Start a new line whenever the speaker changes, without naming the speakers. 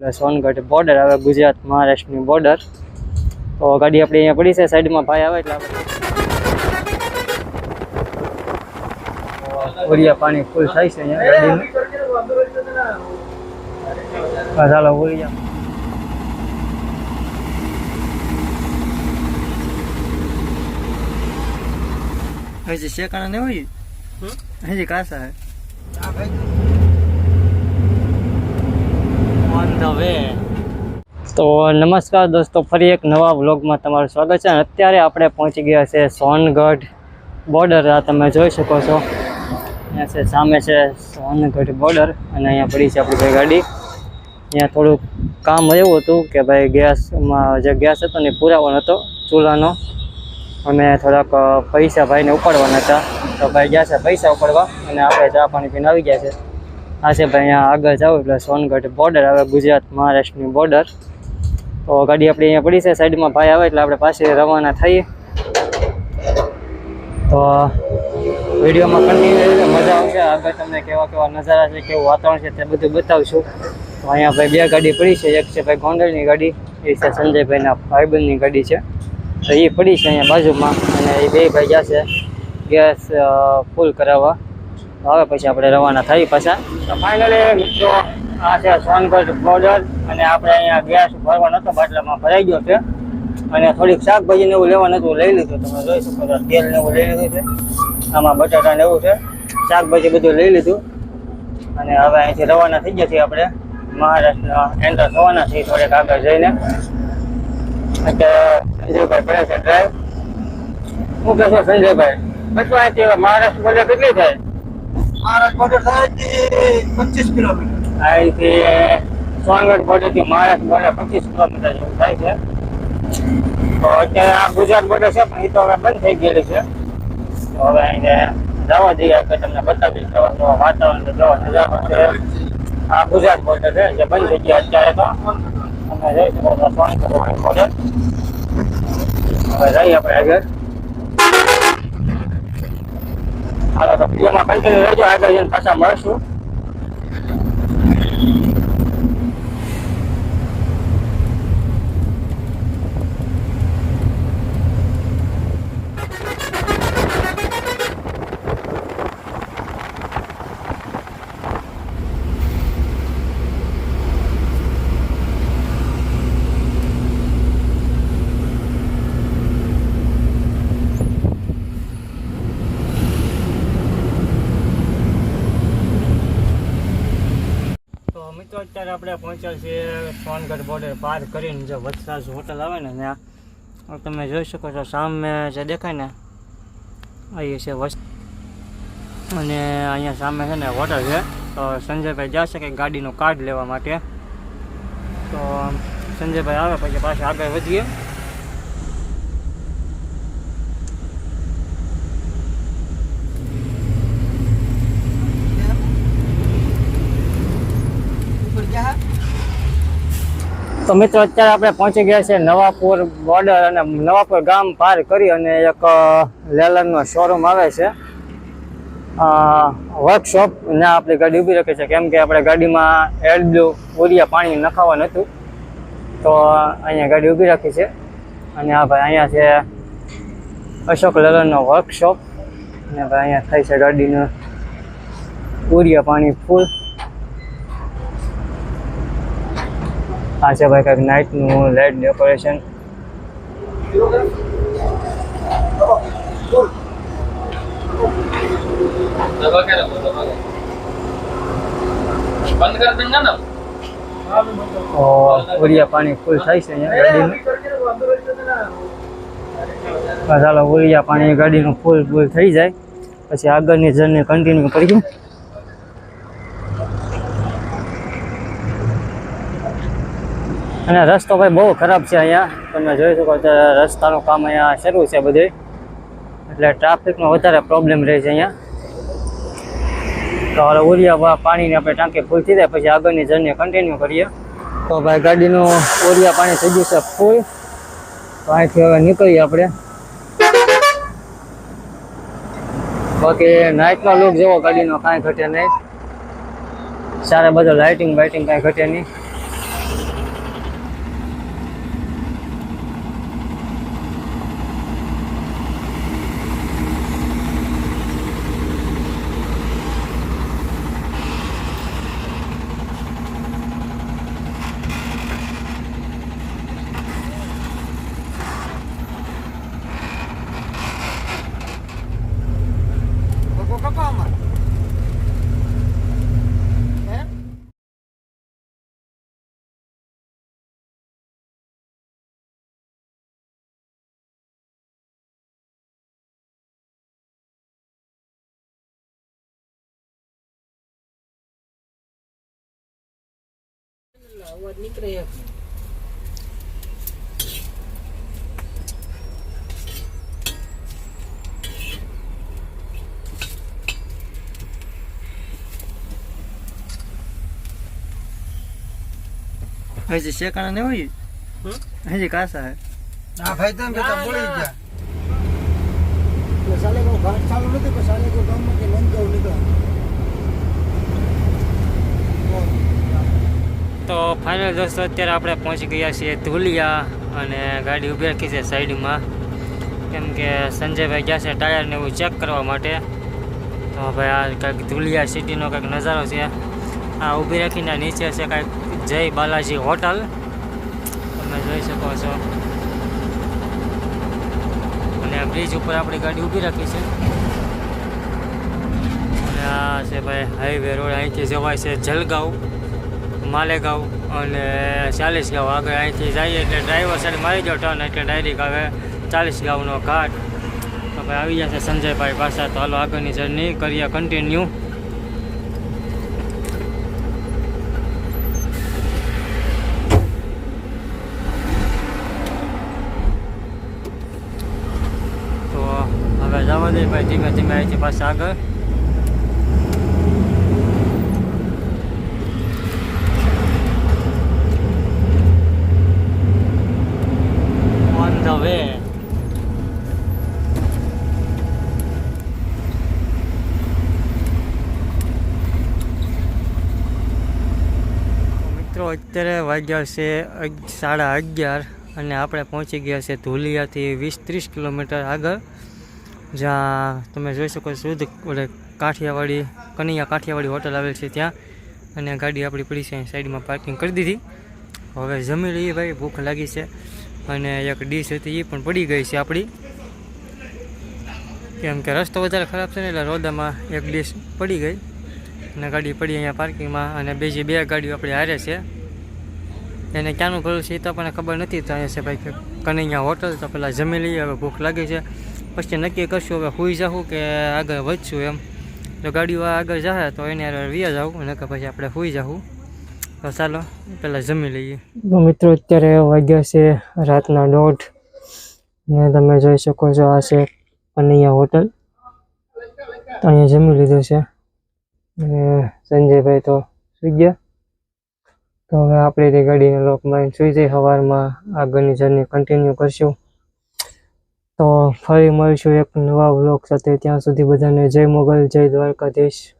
એટલે સોનગઢ બોર્ડર આવે ગુજરાત મહારાષ્ટ્રની બોર્ડર તો ગાડી આપણી અહીંયા પડી છે સાઈડમાં ભાઈ આવે એટલે આપણે ઓરિયા પાણી ફૂલ થાય છે અહીંયા ગાડીનું હા, ચાલો ઓરિયા. હજી શેકાણા નહીં હોય? હજી કાસા હે. ધ તો નમસ્કાર દોસ્તો, ફરી એક નવા વ્લોગમાં તમારું સ્વાગત છે. અત્યારે આપણે પહોંચી ગયા છે સોનગઢ બોર્ડર આ તમે જોઈ શકો છો. અહીંયા છે, સામે છે સોનગઢ બોર્ડર અને અહીંયા પડી છે આપણી ગાડી. અહીંયા થોડુંક કામ એવું હતું કે ભાઈ ગેસમાં જે ગેસ હતો ને પુરાવાનો હતો, ચૂલાનો. અમે થોડાક પૈસા ભાઈને ઉપાડવાના હતા. તો ભાઈ ગયા છે પૈસા ઉપાડવા અને આપણે ચા પાણી પીને આવી ગયા છે. આ છે ભાઈ, અહીંયા આગળ જાવ એટલે સોનગઢ બોર્ડર આવે ગુજરાત મહારાષ્ટ્રની બોર્ડર તો ગાડી આપણી અહીંયા પડી છે, સાઈડમાં ભાઈ આવે એટલે આપણે પાછી રવાના થઈએ. તો વિડીયોમાં કન્ટિન્યુ મજા આવશે. આગળ તમને કેવા કેવા નજારા છે, કેવું વાતાવરણ છે તે બધું બતાવશું. તો અહીંયા ભાઈ બે ગાડી પડી છે, એક છે ભાઈ ગોંડલની ગાડી, એ છે સંજયભાઈના ભાઈબંધની ગાડી છે. તો એ પડી છે અહીંયા બાજુમાં, અને એ બે ભાઈ ગયા છે ગેસ ફૂલ કરાવવા. હવે પછી આપણે રવાના થઈ પાછા. તો ફાઇનલી આ છે સોનગઢ બોર્ડર અને આપણે અહીંયા ગેસ ભરવાનો હતો, બાટલામાં ભરાઈ ગયો છે. અને થોડીક શાકભાજી એવું લેવાનું હતું, લઈ લીધું તમે જોઈ શકો છો, તેલ એવું લઈ લીધું છે. આમાં બટાટા ને એવું છે. શાકભાજી બધું લઈ લીધું. અને હવે અહીંથી રવાના થઈ ગયા છીએ આપણે. મહારાષ્ટ્ર એન્ટર થવાના છીએ આગળ જઈને. અત્યારે સંજયભાઈ પડે છે ડ્રાઈવ કહેશો સંજયભાઈ, બચવા મહારાષ્ટ્ર બોલે કેટલી થાય?
Border kilometre.
અહીંથી સોનગઢ બોર્ડરથી મહારાષ્ટ્ર પચીસ કિલોમીટર જેવું થાય છે. તો અત્યારે આ ગુજરાત બોર્ડર છે, પણ એ તો હવે બંધ થઈ ગયેલી છે. તો હવે અહીંને જવા જઈએ આપણે તમને બતાવી જવાનો વાતાવરણ જવા નજારો છે આ ગુજરાત બોર્ડર છે બંધ થઈ અત્યારે તો. અમે જઈ શકો સોનગઢ બોર્ડર હવે જઈએ આપણે આગળ. હાલો તો વિડીયોમાં કન્ટિન્યુ રહેજો આગળ પાછા મળશું તો મિત્રો અત્યારે આપણે પહોંચ્યા છીએ સોનગઢ બોર્ડર પાર કરીને જે વત્સરાજ હોટલ આવે ને ત્યાં. તમે જોઈ શકો છો, સામે જે દેખાય ને, અહીં છે વસ્ત અને અહીંયા સામે છે ને હોટલ છે. તો સંજયભાઈ જશે કે ગાડીનું કાર્ડ લેવા માટે. તો સંજયભાઈ આવે, પછી પાછા આગળ વધીએ
ઉપર ગયા
તો મિત્રો અત્યારે આપણે પહોંચી ગયા છે નવાપુર બોર્ડર અને નવાપુર ગામ પાર કરી અને એક લેલનનો શોરૂમ આવે છે. વર્કશોપ ને આપણી ગાડી ઊભી રાખી છે. કેમ કે આપણે ગાડીમાં એડબ્લ્યુ ઉરિયા પાણી નખાવાનું હતું. તો અહીંયા ગાડી ઊભી રાખી છે. અને આ ભાઈ અહીંયા છે અશોક લેલનનો વર્કશોપ અને ભાઈ અહીંયા થાય છે ગાડીનું ઉરિયા પાણી ફૂલ આ છે ભાઈ કંઈક નાઇટનું લાઇટ ડેકોરેશન ઉરિયા પાણી ફૂલ થાય છે અહીંયા ગાડીનું. ચાલો ઉરિયા પાણી ગાડીનું ફૂલ ફૂલ થઈ જાય. પછી આગળની જર્ની કન્ટિન્યુ કરીએ. અને રસ્તો ભાઈ બહુ ખરાબ છે અહીંયા. તમે જોઈ શકો છો રસ્તાનું કામ અહીંયા શરૂ છે બધે. એટલે ટ્રાફિકનો વધારે પ્રોબ્લેમ રહે છે અહીંયા. તો હવે ઓરિયા પાણીની આપણે ટાંકી ફૂલ થઈ જાય, પછી આગળની જર્ની કન્ટિન્યુ કરીએ. તો ભાઈ ગાડીનું ઓરિયા પાણી થઈ ગયું છે ફૂલ તો અહીંથી હવે નીકળીએ આપણે. બાકી નાઇટનો લુક જેવો ગાડીનો કાંઈ ઘટે નહીં. સારા બધો લાઇટિંગ બાઇટિંગ કાંઈ ઘટે નહીં.
અવાજ નીકળે
હજી શેકાણા ને હોય હજી કાસા હે
હા ભાઈ તમે બેટા બોલી ગયા. સાલે કો ઘાટ ચાલુ નથી પણ સાલે કો ગામમાં કે નંદગાંવ નીકળ્યા
તો ફાઇનલ દોસ્તો, અત્યારે આપણે પહોંચી ગયા છીએ ધુલિયા અને ગાડી ઊભી રાખી છે સાઈડમાં. કેમ કે સંજયભાઈ ગયા છે ટાયરને એવું ચેક કરવા માટે. તો ભાઈ, આ કંઈક ધુલિયા સિટીનો કંઈક નજારો છે. આ ઊભી રાખીને નીચે છે કંઈક જય બાલાજી હોટલ તમે જોઈ શકો છો. અને બ્રિજ ઉપર આપણી ગાડી ઊભી રાખી છે. અને આ છે ભાઈ હાઈવે રોડ, અહીંથી જવાય છે જલગાંવ. માલેગાંવ અને ચાલીસ ગાંવ આગળ અહીંથી જઈએ એટલે ડ્રાઈવર સાઈડ મારી જાઓ ટર્ન એટલે ડાયરેક્ટ આવે ચાલીસ ગાંવનો ઘાટ. તો ભાઈ આવી જશે સંજયભાઈ પાછા. તો હાલો આગળની જર્ની કરીએ કન્ટિન્યુ તો હવે જવા ભાઈ. ધીમે ધીમે અહીંથી પાછા આગળ. On the મિત્રો, અત્યારે વાગ્યા છે સાડા અગિયાર અને આપણે પહોંચી ગયા છે ધુલિયાથી વીસ ત્રીસ કિલોમીટર આગળ, જ્યાં તમે જોઈ શકો શુદ્ધ ઓલે કાઠિયાવાડી, કનૈયા કાઠિયાવાડી હોટલ આવેલ છે ત્યાં, અને ગાડી આપણી પડી છે સાઈડમાં પાર્કિંગ કરી દીધી. હવે જમી લઈએ ભાઈ, ભૂખ લાગી છે. અને એક ડીશ હતી એ પણ પડી ગઈ છે આપણી કેમ કે રસ્તો વધારે ખરાબ છે ને એટલે રોદામાં એક ડીશ પડી ગઈ. અને ગાડી પડી અહીંયા પાર્કિંગમાં અને બીજી બે ગાડીઓ આપણી હારે છે. એને ક્યાંનું ઘર છે એ તો આપણને ખબર નથી તો અહીંયા છે ભાઈ કનૈયા હોટલ તો પહેલાં જમી લઈએ, હવે ભૂખ લાગી છે. પછી નક્કી કરશું હવે સુઈ જાઉં કે આગળ વધશું એમ. જો ગાડીઓ આગળ જાય તો એને વ્યા જાઉં, નકર પછી આપણે સુઈ જાઉં તો ચાલો પહેલાં જમી લઈએ. મિત્રો, અત્યારે વાગ્યા છે રાતના દોઢ. ને તમે જોઈ શકો છો, આ છે પનૈયા હોટલ. અહીંયા જમી લીધું છે. અને સંજયભાઈ તો સુઈ ગયા. તો હવે આપણે તે ગાડીને લોક મારીને સુઈ જઈ, સવારમાં આગળની જર્ની કન્ટિન્યુ કરશું. તો ફરી મળીશું એક નવા વ્લોગ સાથે. ત્યાં સુધી બધાને જય મોગલ, જય દ્વારકાધીશ.